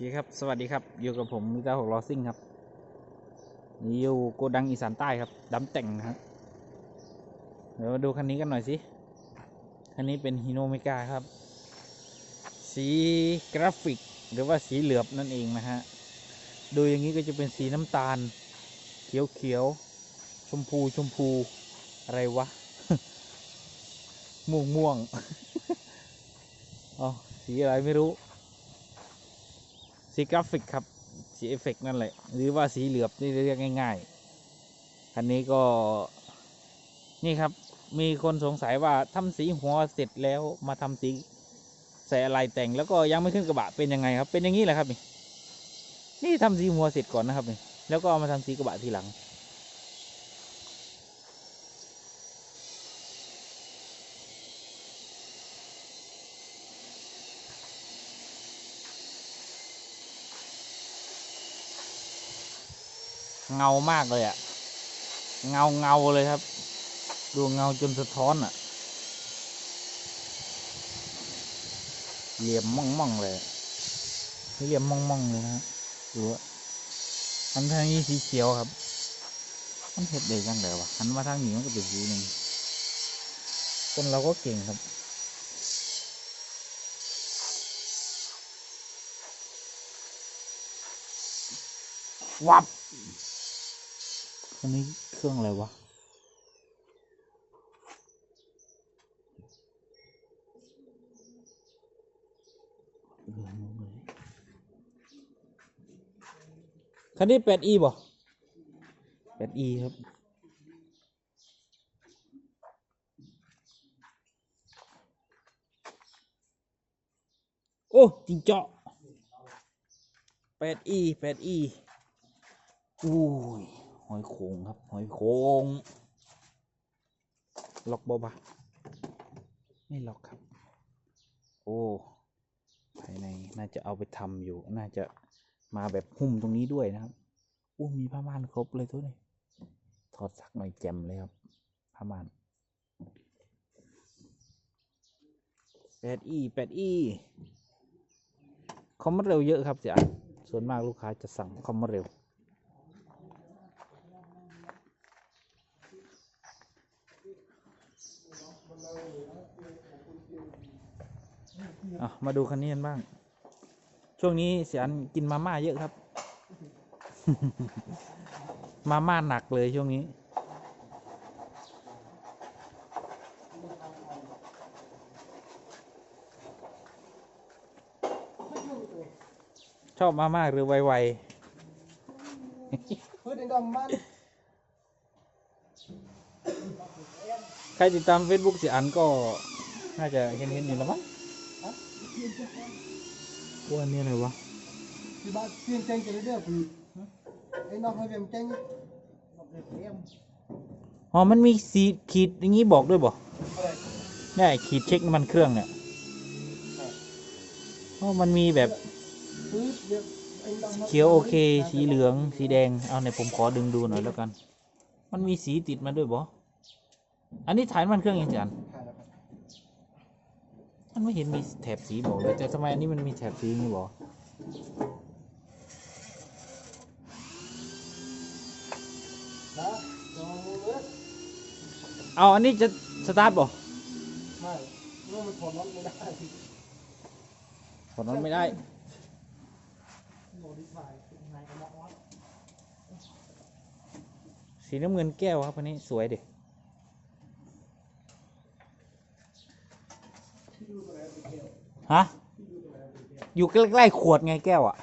เคครับ สวัสดีครับ อยู่กับผมมิตาหกล้อซิ่งครับอยู่โกดังอีสานใต้ครับดำแต่งนะครับ เดี๋ยวมาดูคันนี้กันหน่อยสิ คันนี้เป็นฮิโนเมกาครับ สีกราฟิกหรือว่าสีเหลือบนั่นเองนะฮะ ดูอย่างนี้ก็จะเป็นสีน้ำตาล เขียวเขียวๆชมพูชมพู อะไรวะ ม่วงม่วงอ๋อสีอะไรไม่รู้ สีกราฟิกครับ สีเอฟเฟกต์นั่นแหละ หรือว่าสีเหลือบนี่เรียกง่าย ๆ คันนี้ก็นี่ครับ มีคนสงสัยว่าทำสีหัวเสร็จแล้วมาทำสีใส่อะไรแต่งแล้วก็ยังไม่ขึ้นกระบะเป็นยังไงครับ เป็นอย่างนี้แหละครับนี่นี่ทำสีหัวเสร็จก่อนนะครับนี่แล้วก็เอามาทำสีกระบะทีหลัง เงามากเลยอะเงาเงาเลยครับ ดูเงาจนสะท้อนอะเหลี่ยมม่องม่องเลยเหลี่ยมม่องม่องเลยนะดูว่าอันทางนี้สีเขียวครับ มันเห็ดได้ยังไงวะหันมาทางนี้มันก็เป็นสีหนึ่งคนเราก็เก่งครับวับ อันนี้เครื่องอะไรวะ คันนี้แปดอีบ่แปดอีครับ โอ้จิงเจาะแปดอีแปดอีอุ้ย หอยโขงครับหอยโขงล็อกบ่บะไม่ล็อกครับ โอ้ภายในน่าจะเอาไปทำอยู่ น่าจะมาแบบหุ้มตรงนี้ด้วยนะครับอู้มีผ้าม่านครบเลยทุกนี่ถอดสักหน่อยแจ่มเลยครับผ้าม่านแปดอีแปดอีคอมมาเร็วเยอะครับจ้ะส่วนมากลูกค้าจะสั่งคอมมาเร็ว อะมาดูคันนี้กันบ้าง ช่วงนี้เสียนกินมาม่าเยอะครับ มาม่าหนักเลยช่วงนี้ ชอบมาม่าหรือไวพืชในดำบ้านใครติดตาม Facebook เสียอันก็ น่าจะเห็นเห็นอยู่แล้วมั้ง ว่าอันนี่อะไรวะ ที่บ้านเพียงเจงจะได้เด้อคือไอ้น้องให้เพียงเจงบอกเด็กเลี้ยงอ๋อ มันมีสีขีดอย่างนี้บอกด้วยบ่อะไรเนี่ยขีดเช็คน้ำมันเครื่องเนี่ยอ๋อมันมีแบบพืชเดี๋ยวไอ้ดำเขียวโอเค สีเหลือง สีแดง เอาในผมขอดึงดูหน่อยแล้วกัน มันมีสีติดมาด้วยบ่ อันนี้ถ่ายน้ำมันเครื่องยังจันถ่ายแล้วครับ มันไม่เห็นมีแถบสีบอกเลยแต่ทำไมอันนี้มันมีแถบสีนี่บองดูเลยเอาอันนี้จะสตาร์ทบ่ไม่เมื่อมันถอดน็อตไม่ได้ถอดมันไม่ได้สีน้ำเงินแก้วครับอันนี้สวยเดิ ฮะ อยู่ใกล้ๆขวดไงแก้วอะ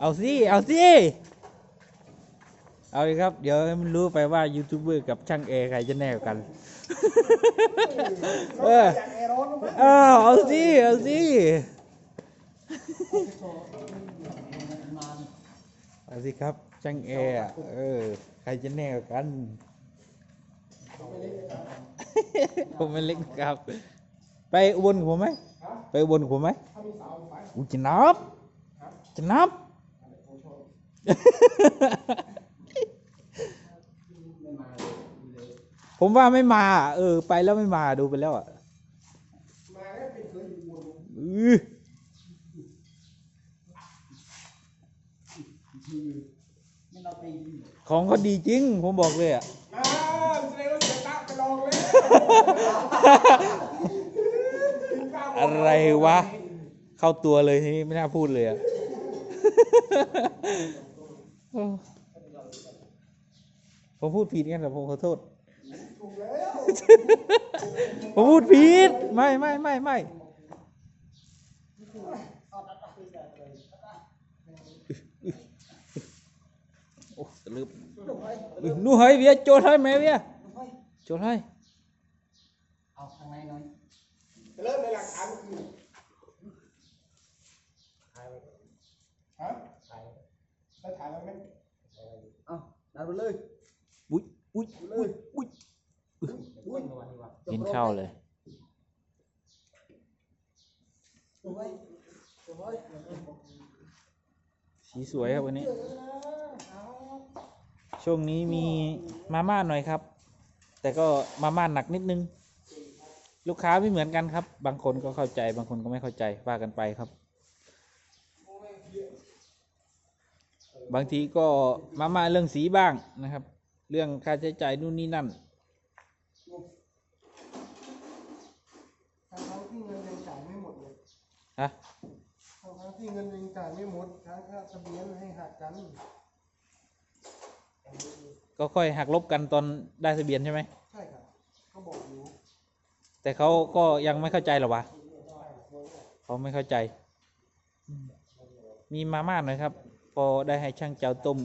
เอาสิ เอาสิ เอาเลยครับ เดี๋ยวให้มันรู้ไปว่ายูทูบเบอร์กับช่างแอร์ใครจะแน่กว่ากัน เออจากแอร์ร้อนลงมาเออเอาสิ เอาสิ เอาสิครับช่างแอร์อะเออ ใครจะแน่กว่ากัน ผมไม่เล็กนครับ ไปอุบลกับผมไหมไปอุบลกับผมไหมอุจะนับจะนับ ผมว่าไม่มา เออ ไปแล้วไม่มาดูไปแล้วอะอื้อของเขาดีจริง ผมบอกเลยอะ อะไรวะ เข้าตัวเลยทีนี้ไม่น่าพูดเลยอะผมพูดผิดกันแต่ผมขอโทษ ผมพูดผิด ไม่ไม่ไม่ไม่โอ้ตะลึบอุ๊ยนู่นเฮ้ยเวียโจทย์ให้แม่เวียโจทย์ให้ เอาข้างในหน่อยเริ่มในหลักฐานคือฮะได้ถ่ายแล้วไหมเอาดันไปเลยอุ้ยอุ้ยอุ้ยอุ้ยอุ้ยกินข้าวเลยโอ้ยโอ้ยสีสวยครับวันนี้ ช่วงนี้มีมาม่าหน่อยครับ แต่ก็มาม่าหนักนิดนึง ลูกค้าไม่เหมือนกันครับ บางคนก็เข้าใจ บางคนก็ไม่เข้าใจว่ากันไปครับ บางทีก็มาม่าเรื่องสีบ้างนะครับ เรื่องค่าใช้จ่ายนู่นนี่นั่นทั้งๆที่เงินยังจ่ายไม่หมดเลยฮะทั้งๆที่เงินยังจ่ายไม่หมดทั้งค่าทะเบียนให้หักกัน ก็ค่อยหักลบกันตอนได้ทะเบียนใช่ไหมใช่ครับเขาบอกอยู่ แต่เขาก็ยังไม่เข้าใจหรอวะเขาไม่เข้าใจ มีมาม่าหน่อยครับ พอได้ให้ช่างเจ้าต้ม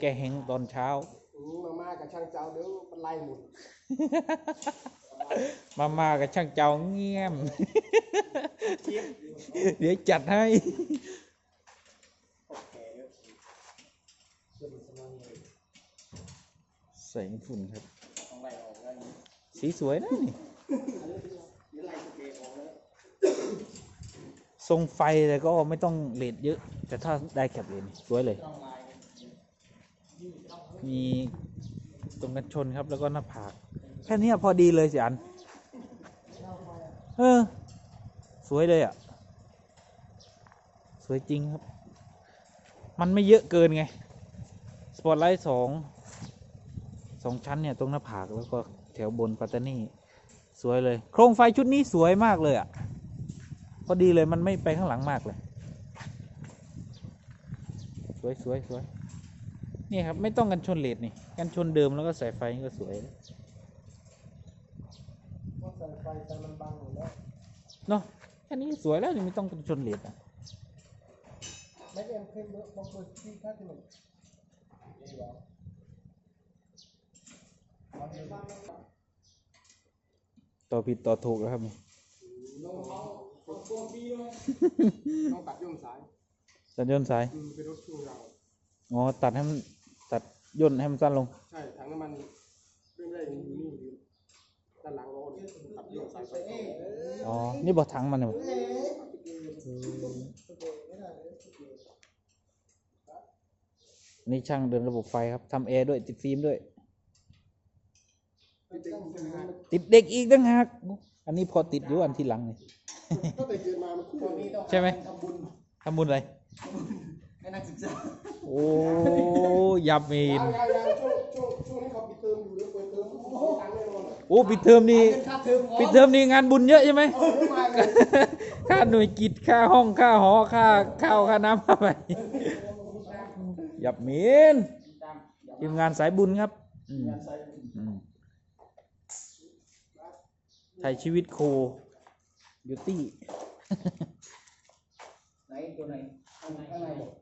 แกงแห้งตอนเช้าอืมมาม่ากับช่างเจ้าเดี๋ยวมันไล่หมดมาม่ากับช่างเจ้าเงียบเดี๋ยวจัดให้ใส่ฝุ่นครับ สีสวยนะนี่ ทรงไฟแต่ก็ไม่ต้องเลดเยอะ แต่ถ้าได้แคปเลนสวยเลย มีตรงกันชนครับแล้วก็หน้าผาก แค่นี้พอดีเลยสิอัน เออ สวยเลยอะ สวยจริงครับ มันไม่เยอะเกินไง สปอตไลท์สองสองชั้นเนี่ย ตรงหน้าผากแล้วก็แถวบนปัตตานี สวยเลย โครงไฟชุดนี้สวยมากเลยอะ พอดีเลยมันไม่ไปข้างหลังมากเลย สวยสวยสวยนี่ครับ ไม่ต้องกันชนเลดนี่ กันชนเดิมแล้วก็ใส่ไฟก็สวยแล้วใส่ไฟแต่มันบังหมดแล้วเนาะแค่นี้สวยแล้วนี่ไม่ต้องกันชนเลดอะไม่ เอ็มเคยเบอร์บางคนที่ค่าที่หนึ่งต่อผิดต่อถูกแล้วครับนี่ต้องตัดย่นสายตัดย่นสายอืมเป็นรถช่วงยาวอ๋อตัดให้มันตัดย่นให้มันสั้นลง ใช่ถังน้ำมันเรื่องแรกอยู่นี่อยู่ด้านหลังรถตัดย่นสายไปอ๋อนี่บอกถังมันเหรอนี่ช่างเดินระบบไฟครับทำแอร์ด้วยติดฟิล์มด้วย ติดเด็กอีกตั้งหากอันนี้พอติดอยู่อันที่หลังนี่ก็แต่เกิดมามันคู่นี้ใช่ไหมทำบุญอะไรให้นักศึกษาโอ้ยับเมนยาวยาวช่วงช่วงช่วงนี้เขาปิดเทอมอยู่เดี๋ยวเปิดเทอมโอ้โหตังค์แน่นอนโอ้ปิดเทอมนี่ค่าเทอมปิดเทอมนี่งานบุญเยอะใช่ไหมค่าหน่วยกิจค่าห้องค่าหอค่าข้าวค่าน้ำค่าไฟยับเมนทีมงานสายบุญครับอืมอืมไท ยชีวิตโคบิวตี้ ไหนตัวไหนข้างในข้างในบอก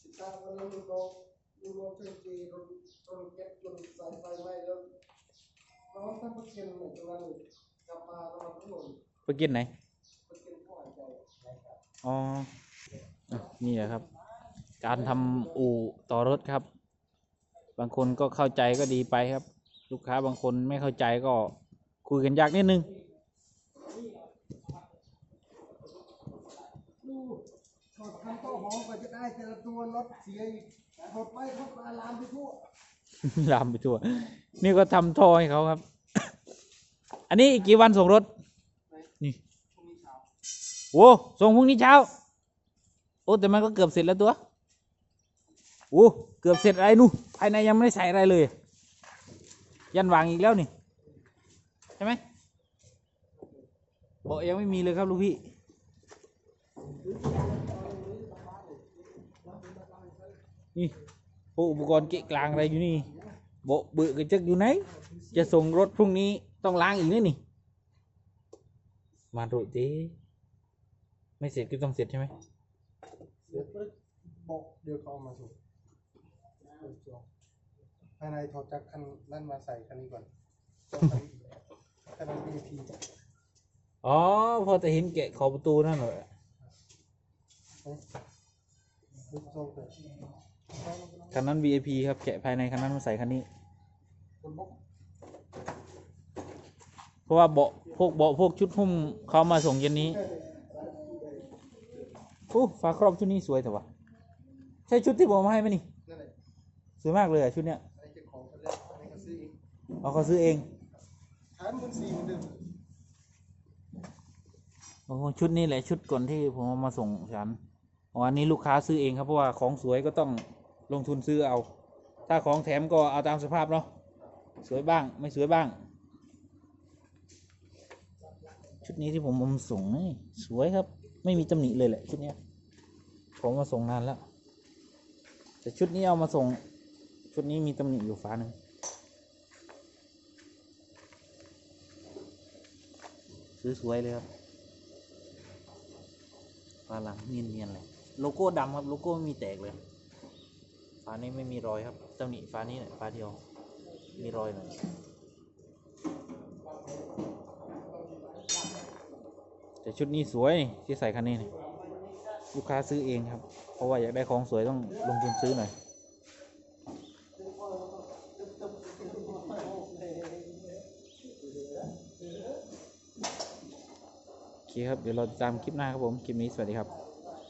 สิตาวันนั้นลูกน้องลูกน้องช่วยตีรถรถเก็บจนสายไฟไหม้แล้วน้องท่านประเคนในตรงนั้นกลับมาแล้วมาทั้งหมดไปกินไหน ประเคนพ่อหายใจอ๋ออะนี่แหละครับ การทำอู่ต่อรถครับ บางคนก็เข้าใจก็ดีไปครับ ลูกค้าบางคนไม่เข้าใจก็คุยกันยากนิดนึงถอดคันโต้หอมกว่าจะได้แต่ละตัวรถเสียอีกถอดไปเขาก็อาลามไปทั่วลามไปทั่ว นี่ก็ทำท่อให้เขาครับ อันนี้อีกกี่วันส่งรถ นี่โอ้ส่งพรุ่งนี้เช้า โอ้แต่มันก็เกือบเสร็จแล้วตัว โอ้เกือบเสร็จอะไรนู่นภายในยังไม่ได้ใส่อะไรเลย ยันวางอีกแล้วนี่ใช่ไหมเบาะยังไม่มีเลยครับลูกพี่นี่พวกอุปกรณ์เกะกลางอะไรอยู่นี่โบะเบือกระจึกอยู่ไหน จะส่งรถพรุ่งนี้ต้องล้างอีกนี่นี่ มาโดดจีไม่เสร็จก็ต้องเสร็จใช่ไหมเดี๋ยวปึ๊บเดี๋ยวเขามาส่ง ภายในถอดจากคันนั่นมาใส่คันนี้ก่อนคันนั้นเป็นทีอ๋อ พอจะเห็นแกะขอบประตูนั่นเหรอลูกทรงเกิดคันนั้น VIP ครับแกะภายในคันนั้นมาใส่คันนี้คนบอกเพราะว่าเบาะพวกเบาะพวกชุดหุ้มเขามาส่งเย็นนี้โอ้ฝาครอบชุดนี้สวยแต่ว่าใช่ชุดที่ผมเอามาให้ไหมนี่นั่นแหละสวยมากเลยอะชุดเนี้ย เองเอาเขาซื้อเองฐานมันสีเหมือนเดิมโอ้โหชุดนี้แหละชุดก่อนที่ผมเอามาส่งฉันอ๋ออันนี้ลูกค้าซื้อเองครับเพราะว่าของสวยก็ต้องลงทุนซื้อเอา ถ้าของแถมก็เอาตามสภาพเนาะสวยบ้างไม่สวยบ้าง ชุดนี้ที่ผมเอามาส่งนี่สวยครับ ไม่มีตำหนิเลยแหละชุดเนี้ยผมมาส่งนานแล้ว แต่ชุดนี้เอามาส่ง ชุดนี้มีตำหนิอยู่ฝาหนึ่งซื้อ สวยเลยครับฝาหลังเนียนๆเลยโลโก้ดำครับโลโก้ไม่มีแตกเลยฝานี้ไม่มีรอยครับตำหนิฝานี้เนี่ยฝาเดียวมีรอยหน่อยแต่ชุดนี้สวยนี่ที่ใส่คันนี้นี่ลูกค้าซื้อเองครับ เพราะว่าอยากได้ของสวยต้องลงทุนซื้อหน่อย โอเครับ เดี๋ยวเราตามคลิปหน้าครับผม คลิปนี้สวัสดีครับ